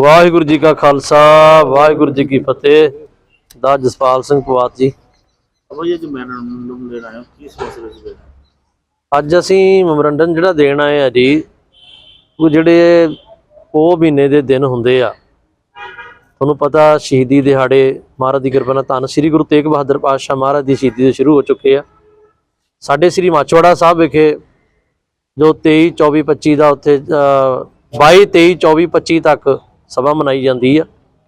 ਵਾਹਿਗੁਰੂ ਜੀ ਕਾ ਖਾਲਸਾ ਵਾਹਿਗੁਰੂ ਜੀ ਕੀ ਫਤਿਹ। ਦਾ ਜਸਪਾਲ ਸਿੰਘ ਪਵਾਤ ਜੀ। ਅਬਾ ਇਹ ਜੋ ਮੈਮੋਰੰਡਮ ਲੈਣ ਆਇਆ ਕੀ ਸਿਲਸਿਲੇ ਵਿੱਚ ਲੈਣਾ ਅੱਜ ਅਸੀਂ ਮੈਮੋਰੰਡਮ ਜਿਹੜਾ ਦੇਣ ਆਏ ਆ ਜੀ ਉਹ ਜਿਹੜੇ ਉਹ ਮਹੀਨੇ ਦੇ ਦਿਨ ਹੁੰਦੇ ਆ। ਤੁਹਾਨੂੰ ਪਤਾ ਸ਼ਹੀਦੀ ਦਿਹਾੜੇ ਮਹਾਰਾਜ ਦੀ ਕਿਰਪਾ ਨਾਲ ਧੰਨ ਸ੍ਰੀ ਗੁਰੂ ਤੇਗ ਬਹਾਦਰ ਪਾਤਸ਼ਾਹ ਮਹਾਰਾਜ ਦੀ ਸ਼ਹੀਦੀ ਦੇ ਸ਼ੁਰੂ ਹੋ ਚੁੱਕੇ ਆ। ਸਾਡੇ ਸ੍ਰੀ ਮਾਚਵਾੜਾ ਸਾਹਿਬ ਵਿਖੇ ਜੋ 23 24 25 ਦਾ ਉੱਥੇ ਅ, 22 23 24 25 ਤੱਕ ਸਭਾ ਮਨਾਈ ਜਾਂਦੀ ਆ,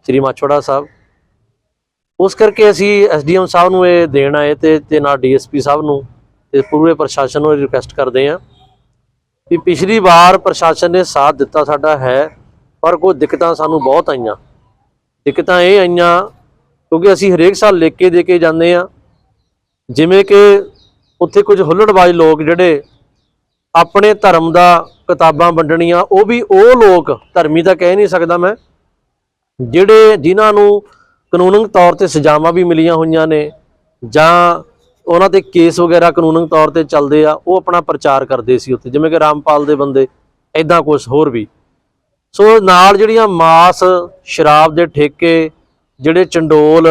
ਸ੍ਰੀ ਮਾਚਵਾੜਾ ਸਾਹਿਬ। ਉਸ ਕਰਕੇ ਅਸੀਂ ਐਸਡੀਐਮ ਸਾਹਿਬ ਨੂੰ ਇਹ ਦੇਣ ਆਏ ਤੇ ਤੇ ਨਾਲ ਡੀਐਸਪੀ ਸਾਹਿਬ ਨੂੰ ਤੇ ਪੂਰੇ ਪ੍ਰਸ਼ਾਸਨ ਨੂੰ ਰਿਕੁਐਸਟ ਕਰਦੇ ਹਾਂ ਕਿ ਪਿਛਲੀ ਵਾਰ ਪ੍ਰਸ਼ਾਸਨ ਨੇ ਸਾਥ ਦਿੱਤਾ ਸਾਡਾ ਹੈ, ਪਰ ਕੋਈ ਦਿੱਕਤਾਂ ਸਾਨੂੰ ਬਹੁਤ ਆਈਆਂ। ਦਿੱਕਤਾਂ ਇਹ ਆਈਆਂ ਕਿਉਂਕਿ ਅਸੀਂ ਹਰੇਕ ਸਾਲ ਲਿਖ ਕੇ ਦੇ ਕੇ ਜਾਂਦੇ ਆ, ਜਿਵੇਂ ਕਿ ਉੱਥੇ ਕੁਝ ਹੁੱਲੜਬਾਜ਼ ਲੋਕ ਜਿਹੜੇ ਆਪਣੇ ਧਰਮ ਦਾ ਕਿਤਾਬਾਂ ਵੰਡਣੀਆਂ, ਉਹ ਵੀ ਉਹ ਲੋਕ ਧਰਮੀ ਤਾਂ ਕਹਿ ਨਹੀਂ ਸਕਦਾ ਮੈਂ, ਜਿਹੜੇ ਜਿਨ੍ਹਾਂ ਨੂੰ ਕਾਨੂੰਨਿਕ ਤੌਰ ਤੇ ਸਜ਼ਾਵਾਂ ਵੀ ਮਿਲੀਆਂ ਹੋਈਆਂ ਨੇ, ਜਾਂ ਉਹਨਾਂ ਤੇ ਕੇਸ ਵਗੈਰਾ ਕਾਨੂੰਨਿਕ ਤੌਰ ਤੇ ਚੱਲਦੇ ਆ, ਉਹ ਆਪਣਾ ਪ੍ਰਚਾਰ ਕਰਦੇ ਸੀ ਉੱਥੇ, ਜਿਵੇਂ ਕਿ ਰਾਮਪਾਲ ਦੇ ਬੰਦੇ ਐਦਾਂ ਕੁਝ ਹੋਰ ਵੀ। ਸੋ ਨਾਲ ਜਿਹੜੀਆਂ ਮਾਸ, ਸ਼ਰਾਬ ਦੇ ਠੇਕੇ, ਜਿਹੜੇ ਚੰਡੋਲ,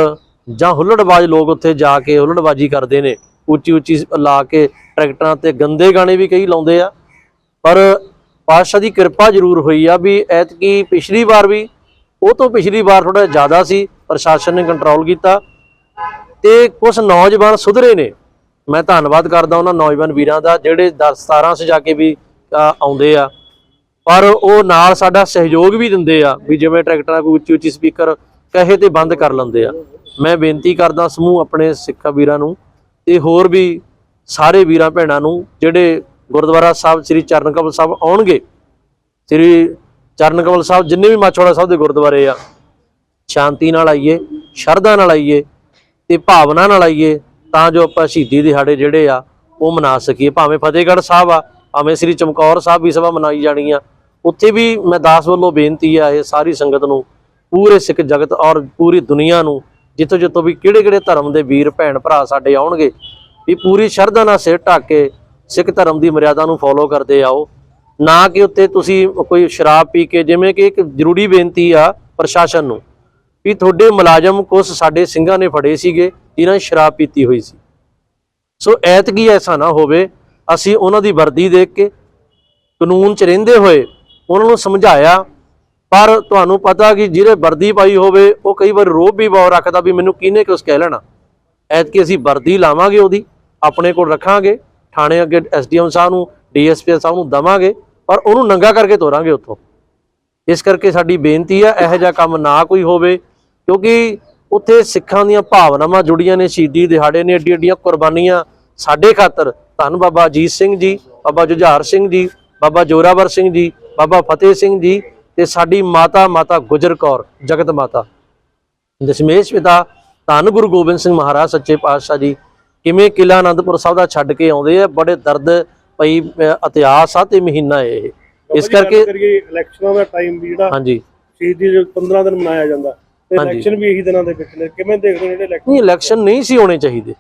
ਜਾਂ ਹੁੱਲੜਬਾਜ਼ ਲੋਕ ਉੱਥੇ ਜਾ ਕੇ ਹੁੱਲੜਬਾਜੀ ਕਰਦੇ ਨੇ ਉੱਚੀ ਉੱਚੀ ਲਾ ਕੇ ਟਰੈਕਟਰਾਂ ਤੇ ਗੰਦੇ ਗਾਣੇ ਵੀ ਕਈ ਲਾਉਂਦੇ ਆ ਪਰ ਪਾਤਸ਼ਾਹ ਦੀ ਕਿਰਪਾ ਜ਼ਰੂਰ ਹੋਈ ਆ ਵੀ ਐਤਕੀ ਪਿਛਲੀ ਵਾਰ ਵੀ, ਉਹ ਤੋਂ ਪਿਛਲੀ ਵਾਰ ਥੋੜਾ ਜ਼ਿਆਦਾ ਸੀ, ਪ੍ਰਸ਼ਾਸਨ ਨੇ ਕੰਟਰੋਲ ਕੀਤਾ ਤੇ ਕੁਝ ਨੌਜਵਾਨ ਸੁਧਰੇ ਨੇ। ਮੈਂ ਧੰਨਵਾਦ ਕਰਦਾ ਉਹਨਾਂ ਨੌਜਵਾਨ ਵੀਰਾਂ ਦਾ ਜਿਹੜੇ 10 17 ਸੇ ਜਾ ਕੇ ਵੀ ਆਉਂਦੇ ਆ। ਪਰ ਉਹ ਨਾਲ ਸਾਡਾ ਸਹਿਯੋਗ ਵੀ ਦਿੰਦੇ ਆ ਵੀ ਜਿਵੇਂ ਟਰੈਕਟਰਾਂ ਕੋਈ ਉੱਚੀ ਉੱਚੀ ਸਪੀਕਰ ਕਹੇ ਤੇ ਬੰਦ ਕਰ ਲੈਂਦੇ ਆ। ਮੈਂ ਬੇਨਤੀ ਕਰਦਾ ਸਮੂਹ ਆਪਣੇ ਸਿੱਖਾ ਵੀਰਾਂ ਨੂੰ ਤੇ ਹੋਰ ਵੀ ਸਾਰੇ ਵੀਰਾਂ ਭੈਣਾਂ ਨੂੰ ਜਿਹੜੇ ਗੁਰਦੁਆਰਾ ਸਾਹਿਬ, ਸ੍ਰੀ ਚਰਨ ਕਮਲ ਸਾਹਿਬ ਆਉਣਗੇ। ਸ੍ਰੀ ਚਰਨ ਕਮਲ ਸਾਹਿਬ ਜਿੰਨੇ ਵੀ ਮਾਛੋੜਾ ਸਾਹਿਬ ਦੇ ਗੁਰਦੁਆਰੇ ਆ, ਸ਼ਾਂਤੀ ਨਾਲ ਆਈਏ, ਸ਼ਰਧਾ ਨਾਲ ਆਈਏ ਤੇ ਭਾਵਨਾ ਨਾਲ ਆਈਏ, ਤਾਂ ਜੋ ਆਪਾਂ ਸ਼ਹੀਦੀ ਦਿਹਾੜੇ ਜਿਹੜੇ ਆ, ਉਹ ਮਨਾ ਸਕੀਏ। ਭਾਵੇਂ ਫਤਿਹਗੜ੍ਹ ਸਾਹਿਬ ਆ, ਭਾਵੇਂ ਸ੍ਰੀ ਚਮਕੌਰ ਸਾਹਿਬ ਵੀ ਸਭਾ ਮਨਾਈ ਜਾਣੀ ਆ, ਉੱਥੇ ਵੀ ਮੈਂ ਦਾਸ ਵੱਲੋਂ ਬੇਨਤੀ ਆ, ਇਹ ਸਾਰੀ ਸੰਗਤ ਨੂੰ, ਪੂਰੇ ਸਿੱਖ ਜਗਤ ਔਰ ਪੂਰੀ ਦੁਨੀਆ ਨੂੰ ਜਿੱਥੋਂ ਜਿੱਥੋਂ ਵੀ ਕਿਹੜੇ ਕਿਹੜੇ ਧਰਮ ਦੇ ਵੀਰ ਭੈਣ ਭਰਾ ਸਾਡੇ ਆਉਣਗੇ, ਵੀ ਪੂਰੀ ਸ਼ਰਧਾ ਨਾਲ ਸਿਰ ਢੱਕ ਕੇ ਸਿੱਖ ਧਰਮ ਦੀ ਮਰਿਆਦਾ ਨੂੰ ਫੋਲੋ ਕਰਦੇ ਆਓ। ਨਾ ਕਿ ਉੱਤੇ ਤੁਸੀਂ ਕੋਈ ਸ਼ਰਾਬ ਪੀ ਕੇ, ਜਿਵੇਂ ਕਿ ਇੱਕ ਜ਼ਰੂਰੀ ਬੇਨਤੀ ਆ ਪ੍ਰਸ਼ਾਸਨ ਨੂੰ, ਵੀ ਤੁਹਾਡੇ ਮੁਲਾਜ਼ਮ ਕੁਛ ਸਾਡੇ ਸਿੰਘਾਂ ਨੇ ਫੜੇ ਸੀਗੇ, ਜਿਨ੍ਹਾਂ ਸ਼ਰਾਬ ਪੀਤੀ ਹੋਈ ਸੀ। ਸੋ ਐਤਕੀ ਐਸਾ ਨਾ ਹੋਵੇ, ਅਸੀਂ ਉਹਨਾਂ ਦੀ ਵਰਦੀ ਦੇਖ ਕੇ ਕਾਨੂੰਨ 'ਚ ਰਹਿੰਦੇ ਹੋਏ ਉਹਨਾਂ ਨੂੰ ਸਮਝਾਇਆ, ਪਰ ਤੁਹਾਨੂੰ ਪਤਾ ਕਿ ਜਿਹੜੇ ਵਰਦੀ ਪਾਈ ਹੋਵੇ, ਉਹ ਕਈ ਵਾਰ ਰੋਬ ਵੀ ਬਹੁਤ ਰੱਖਦਾ ਵੀ ਮੈਨੂੰ ਕਿਹਨੇ ਕੁਛ ਕਹਿ ਲੈਣਾ। ਐਤਕੀ ਅਸੀਂ ਵਰਦੀ ਲਾਵਾਂਗੇ ਉਹਦੀ, ਆਪਣੇ ਕੋਲ ਰੱਖਾਂਗੇ। ਥਾਣੇ ਅੱਗੇ ਐਸਡੀਐਮ ਸਾਹਿਬ ਨੂੰ, ਡੀਐਸਪੀ ਸਾਹਿਬ ਨੂੰ ਦਵਾਂਗੇ, ਪਰ ਉਹਨੂੰ ਨੰਗਾ ਕਰਕੇ ਤੋਰਾਂਗੇ ਉੱਥੋਂ। ਇਸ ਕਰਕੇ ਸਾਡੀ ਬੇਨਤੀ ਹੈ ਇਹੋ ਜਿਹਾ ਕੰਮ ਨਾ ਕੋਈ ਹੋਵੇ, ਕਿਉਂਕਿ ਉੱਥੇ ਸਿੱਖਾਂ ਦੀਆਂ ਭਾਵਨਾਵਾਂ ਜੁੜੀਆਂ ਨੇ, ਸ਼ਹੀਦੀ ਦਿਹਾੜੇ ਨੇ, ਏਡੀ ਏਡੀਆਂ ਕੁਰਬਾਨੀਆਂ ਸਾਡੇ ਖਾਤਰ। ਧੰਨ ਬਾਬਾ ਅਜੀਤ ਸਿੰਘ ਜੀ, ਬਾਬਾ ਜੁਝਾਰ ਸਿੰਘ ਜੀ, ਬਾਬਾ ਜੋਰਾਵਰ ਸਿੰਘ ਜੀ, ਬਾਬਾ ਫਤਿਹ ਸਿੰਘ ਜੀ ਤੇ ਸਾਡੀ ਮਾਤਾ ਮਾਤਾ ਗੁਜਰ ਕੌਰ, ਜਗਤ ਮਾਤਾ। ਦਸ਼ਮੇਸ਼ ਪਿਤਾ ਧੰਨ ਗੁਰੂ ਗੋਬਿੰਦ ਸਿੰਘ ਮਹਾਰਾਜ, ਸੱਚੇ ਪਾਤਸ਼ਾਹ ਜੀ ਕਿਵੇਂ ਕਿਲਾ ਆਨੰਦਪੁਰ ਸਾਹਿਬ ਦਾ ਛੱਡ ਕੇ ਆਉਂਦੇ ਆ ਬੜੇ ਦਰਦ ਪਈ ਇਤਿਹਾਸ ਆ ਤੇ ਮਹੀਨਾ ਇਹ। ਇਸ ਕਰਕੇ ਇਲੈਕਸ਼ਨਾਂ ਦਾ ਟਾਈਮ ਵੀ ਜਿਹੜਾ ਹਾਂਜੀ। ਸ਼ਹੀਦੀ ਦੇ 15 ਦਿਨ ਮਨਾਇਆ ਜਾਂਦਾ। ਤੇ। ਇਲੈਕਸ਼ਨ ਵੀ ਇਹੀ ਦਿਨਾਂ ਦੇ ਵਿੱਚ ਨੇ। ਕਿਵੇਂ ਦੇਖਦੇ ਜਿਹੜੇ ਇਲੈਕਸ਼ਨ ਨਹੀਂ ਇਲੈਕਸ਼ਨ ਨਹੀਂ ਸੀ ਹੋਣੇ ਚਾਹੀਦੇ।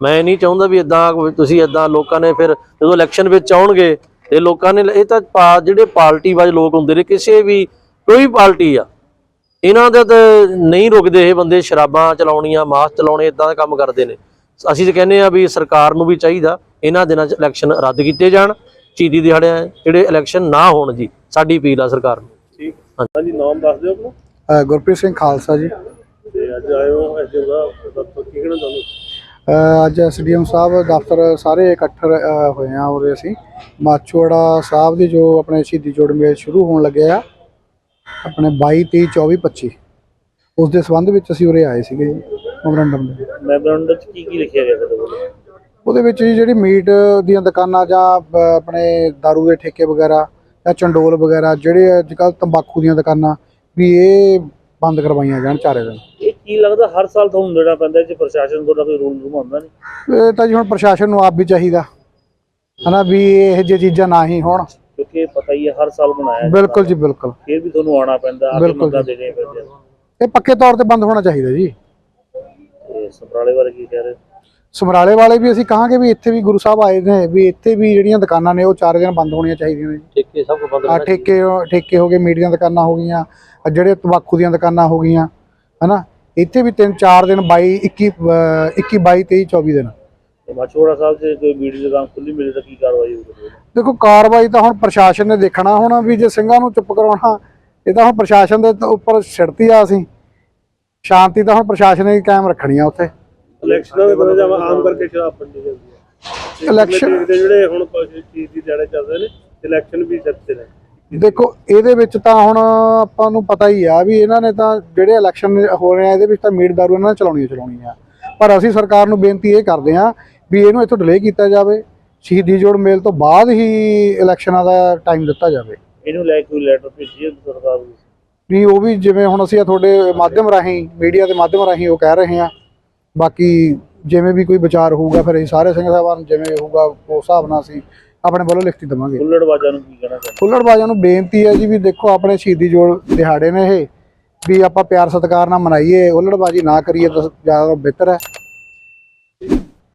ਮੈਂ ਨਹੀਂ ਚਾਹੁੰਦਾ ਵੀ ਇਦਾਂ ਤੁਸੀਂ ਇਦਾਂ ਲੋਕਾਂ ਨੇ ਫਿਰ ਜਦੋਂ ਇਲੈਕਸ਼ਨ ਵਿੱਚ ਆਉਣਗੇ ਤੇ ਲੋਕਾਂ ਨੇ ਇਹ ਤਾਂ ਜਿਹੜੇ ਪਾਰਟੀ ਵਾਲੇ ਲੋਕ ਹੁੰਦੇ ਨੇ ਕਿਸੇ ਵੀ ਕੋਈ ਪਾਰਟੀ ਆ ਇਹਨਾਂ ਦਾ ਤਾਂ ਨਹੀਂ ਰੁਕਦੇ ਇਹ ਬੰਦੇ ਸ਼ਰਾਬਾਂ ਚਲਾਉਣੀਆਂ ਮਾਸ ਚਲਾਉਣੇ ਇਦਾਂ ਦੇ ਕੰਮ ਕਰਦੇ ਨੇ। ਅਸੀਂ ਤਾਂ ਕਹਿੰਦੇ ਆ ਵੀ ਸਰਕਾਰ ਨੂੰ ਵੀ ਚਾਹੀਦਾ ਇਹਨਾਂ ਦਿਨਾਂ 'ਚ ਇਲੈਕਸ਼ਨ ਰੱਦ ਕੀਤੇ ਜਾਣ ਸ਼ਹੀਦੀ ਦਿਹਾੜੇ ਜਿਹੜੇ ਇਲੈਕਸ਼ਨ ਨਾ ਹੋਣ ਜੀ ਸਾਡੀ ਅਪੀਲ ਆ ਸਰਕਾਰ ਨੂੰ। ਠੀਕ। ਹਾਂਜੀ ਨਾਮ ਦੱਸ ਦਿਓ ਆਪਣਾ। ਗੁਰਪ੍ਰੀਤ ਸਿੰਘ ਖਾਲਸਾ ਜੀ। ਤੇ ਅੱਜ ਆਏ ਹੋ ਐਸਡੀਐਮ ਦਾ ਦਫ਼ਤਰ ਕੀ ਕਹਿਣਾ ਚਾਹੁੰਦੇ ਅ, ਅੱਜ ਐਸਡੀਐਮ ਸਾਹਿਬ ਦਫ਼ਤਰ ਸਾਰੇ ਇਕੱਠ ਹੋਏ ਆ ਉਰੇ ਅਸੀਂ। ਮਾਚੋੜਾ ਸਾਹਿਬ ਦੀ ਜੋ ਆਪਣੇ ਸ਼ਹੀਦੀ ਜੋੜ ਮੇਲ ਸ਼ੁਰੂ ਹੋਣ ਲੱਗੇ ਆ ਆਪਣੇ 22 23 24 25 ਉਸ ਦੇ ਸੰਬੰਧ ਵਿੱਚ ਅਸੀਂ ਉਰੇ ਆਏ ਸੀਗੇ ਜੀ। ਮੈਮੋਰੰਡਮ ਦੇ। ਮੈਮੋਰੰਡਮ ਚ ਕੀ ਕੀ ਲਿਖਿਆ ਗਿਆ ਤੁਹਾਡੇ ਵੱਲੋਂ ਉਹਦੇ ਵਿੱਚ ਜੀ ਜਿਹੜੀ ਮੀਟ ਦੀਆਂ ਦੁਕਾਨਾਂ ਜਾਂ ਆਪਣੇ दारू ਦੇ ਠੇਕੇ ਵਗੈਰਾ ਜਾਂ ਚੰਡੋਲ ਵਗੈਰਾ ਜਿਹੜੇ ਅੱਜ ਕੱਲ੍ਹ ਤੰਬਾਕੂ ਦੀਆਂ ਦੁਕਾਨਾਂ ਵੀ ਇਹ ਬੰਦ ਕਰਵਾਈਆਂ ਜਾਣ ਚਾਰੇ ਦਿਨ। ਇਹ ਕੀ ਲੱਗਦਾ ਹਰ ਸਾਲ ਤੁਹਾਨੂੰ ਦੇਣਾ ਪੈਂਦਾ ਜੇ ਪ੍ਰਸ਼ਾਸਨ ਤੁਹਾਡਾ ਕੋਈ ਰੂਲ ਰੂਮਾਉਂਦਾ ਨਹੀਂ? ਇਹ ਤਾਂ ਜੀ ਹੁਣ ਪ੍ਰਸ਼ਾਸਨ ਨੂੰ ਆਪ ਵੀ ਚਾਹੀਦਾ। ਹਨਾ ਵੀ ਇਹ ਜਿਹੀ ਚੀਜ਼ਾਂ ਨਾ ਹੀ ਹੋਣ। ਕਿਉਂਕਿ ਪਤਾ ਹੀ ਹੈ ਹਰ ਸਾਲ ਬਣਾਇਆ। ਬਿਲਕੁਲ ਜੀ ਬਿਲਕੁਲ। ਫਿਰ ਵੀ ਤੁਹਾਨੂੰ ਆਉਣਾ ਪੈਂਦਾ ਆ ਕੇ ਮੰਗਾ ਜੀ। ਦੇਣੇ ਪੈਂਦੇ ਇਹ ਪੱਕੇ ਤੌਰ ਤੇ ਬੰਦ ਹੋਣਾ ਚਾਹੀਦਾ ਜੀ। ਸਮਰਾਲੇ ਬਾਰੇ ਕੀ ਕਹਿ ਰਹੇ ਸਮਰਾਲੇ ਵਾਲੇ ਵੀ ਅਸੀਂ ਕਹਾਂਗੇ ਵੀ ਇੱਥੇ ਵੀ ਗੁਰੂ ਸਾਹਿਬ ਆਏ ਨੇ ਵੀ ਇੱਥੇ ਵੀ ਜਿਹੜੀਆਂ ਦੁਕਾਨਾਂ ਨੇ ਉਹ ਚਾਰ ਦਿਨ ਬੰਦ ਹੋਣੀਆਂ ਚਾਹੀਦੀਆਂ ਨੇ। ਠੇਕੇ ਸਭ ਕੁਝ ਬੰਦ ਆ ਠੇਕੇ ਠੇਕੇ ਹੋ ਗਏ ਮੀਡੀਆਂ ਦੁਕਾਨਾਂ ਹੋ ਗਈਆਂ ਜਿਹੜੇ ਤੰਬਾਕੂ ਦੀਆਂ ਦੁਕਾਨਾਂ ਹੋ ਗਈਆਂ ਹਨਾ? ਇੱਥੇ ਵੀ ਤਿੰਨ ਚਾਰ ਦਿਨ 22 21 ਅਹ 21 22 23 24 ਦਿਨ। ਮਾਛੋੜਾ ਸਾਹਿਬ ਤੇ ਕੋਈ ਬੀੜੀ ਦੁਕਾਨ ਖੁੱਲੀ ਮਿਲੇ ਤਾਂ ਕੀ ਕਾਰਵਾਈ ਹੋਊਗੀ? ਦੇਖੋ ਕਾਰਵਾਈ ਤਾਂ ਹੁਣ ਪ੍ਰਸ਼ਾਸਨ ਨੇ ਦੇਖਣਾ ਹੁਣ ਵੀ ਜੇ ਸਿੰਘਾਂ ਨੂੰ ਚੁੱਪ ਕਰਾਉਣਾ ਇਹ ਤਾਂ ਹੁਣ ਪ੍ਰਸ਼ਾਸਨ ਦੇ ਉੱਪਰ ਛਿੜਤੀ ਆ ਅਸੀਂ। ਸ਼ਾਂਤੀ ਤਾਂ ਹੁਣ ਪ੍ਰਸ਼ਾਸਨ ਨੇ ਹੀ ਕਾਇਮ ਰੱਖਣੀ ਆ ਉੱਥੇ। ਇਲੈਕਸ਼ਨਾਂ ਦੇ ਬਾਰੇ ਜਾਂ ਆਮ ਕਰਕੇ ਸ਼ਰਾਬ ਵੰਡੀ ਜਾਂਦੀ ਹੈ Election- ਦੇਖਦੇ ਜਿਹੜੇ ਹੁਣ ਕੋਈ ਚੀਜ਼ ਦੀ ਦਿਹਾੜੇ ਚੱਲਦੇ ਨੇ ਇਲੈਕਸ਼ਨ ਵੀ ਸੱਚੇ ਨੇ। ਦੇਖੋ ਇਹਦੇ ਵਿੱਚ ਤਾਂ ਹੁਣ ਆਪਾਂ ਨੂੰ ਪਤਾ ਹੀ ਆ ਵੀ ਇਹਨਾਂ ਨੇ ਤਾਂ ਜਿਹੜੇ ਇਲੈਕਸ਼ਨ ਹੋ ਰਹੇ ਆ ਇਹਦੇ ਵਿੱਚ ਤਾਂ ਮੀਟ ਦਾਰੂ ਇਹਨਾਂ ਨੇ ਚਲਾਉਣੀ ਚਲਾਉਣੀ ਆ। ਪਰ ਅਸੀਂ ਸਰਕਾਰ ਨੂੰ ਬੇਨਤੀ ਇਹ ਕਰਦੇ ਆ ਵੀ ਇਹਨੂੰ ਇੱਥੋਂ ਡਿਲੇ ਕੀਤਾ ਜਾਵੇ। ਸ਼ਹੀਦੀ ਜੋੜ ਮੇਲ ਤੋਂ ਬਾਅਦ ਹੀ ਇਲੈਕਸ਼ਨਾਂ ਦਾ ਟਾਈਮ ਦਿੱਤਾ ਜਾਵੇ। ਇਹਨੂੰ ਲੈ ਕੇ ਕੋਈ ਲੈਟਰ ਭੇਜੀਏ ਸਰਕਾਰ ਨੂੰ? ਵੀ ਉਹ ਵੀ ਜਿਵੇਂ ਹੁਣ ਅਸੀਂ ਆ ਤੁਹਾਡੇ ਮਾਧਿਅਮ ਰਾਹੀਂ ਮੀਡੀਆ ਦੇ ਮਾਧਿਅਮ ਰਾਹੀਂ ਉਹ ਕਹਿ ਰਹੇ ਆ ਬਾਕੀ ਜਿਵੇਂ ਵੀ ਕੋਈ ਵਿਚਾਰ ਹੋਊਗਾ ਫਿਰ ਅਸੀਂ ਸਾਰੇ ਸਿੰਘ ਸਾਹਿਬਾਨ ਜਿਵੇਂ ਹੋਊਗਾ ਉਸ ਹਿਸਾਬ ਨਾਲ ਅਸੀਂ ਆਪਣੇ ਵੱਲੋਂ ਲਿਖਤੀ ਦੇਵਾਂਗੇ। ਹੁੱਲੜਬਾਜ਼ਾਂ ਨੂੰ ਕੀ ਕਹਿਣਾ ਚਾਹੁੰਦੇ? ਫੁੱਲੜਬਾਜ਼ਾਂ ਨੂੰ ਬੇਨਤੀ ਹੈ ਜੀ ਵੀ ਦੇਖੋ ਆਪਣੇ ਸ਼ਹੀਦੀ ਜੋੜ ਦਿਹਾੜੇ ਨੇ ਇਹ ਵੀ ਆਪਾਂ ਪਿਆਰ ਸਤਿਕਾਰ ਨਾਲ ਮਨਾਈਏ ਹੁੱਲੜਬਾਜੀ ਨਾ ਕਰੀਏ ਤਾਂ ਜ਼ਿਆਦਾ ਬਿਹਤਰ ਹੈ।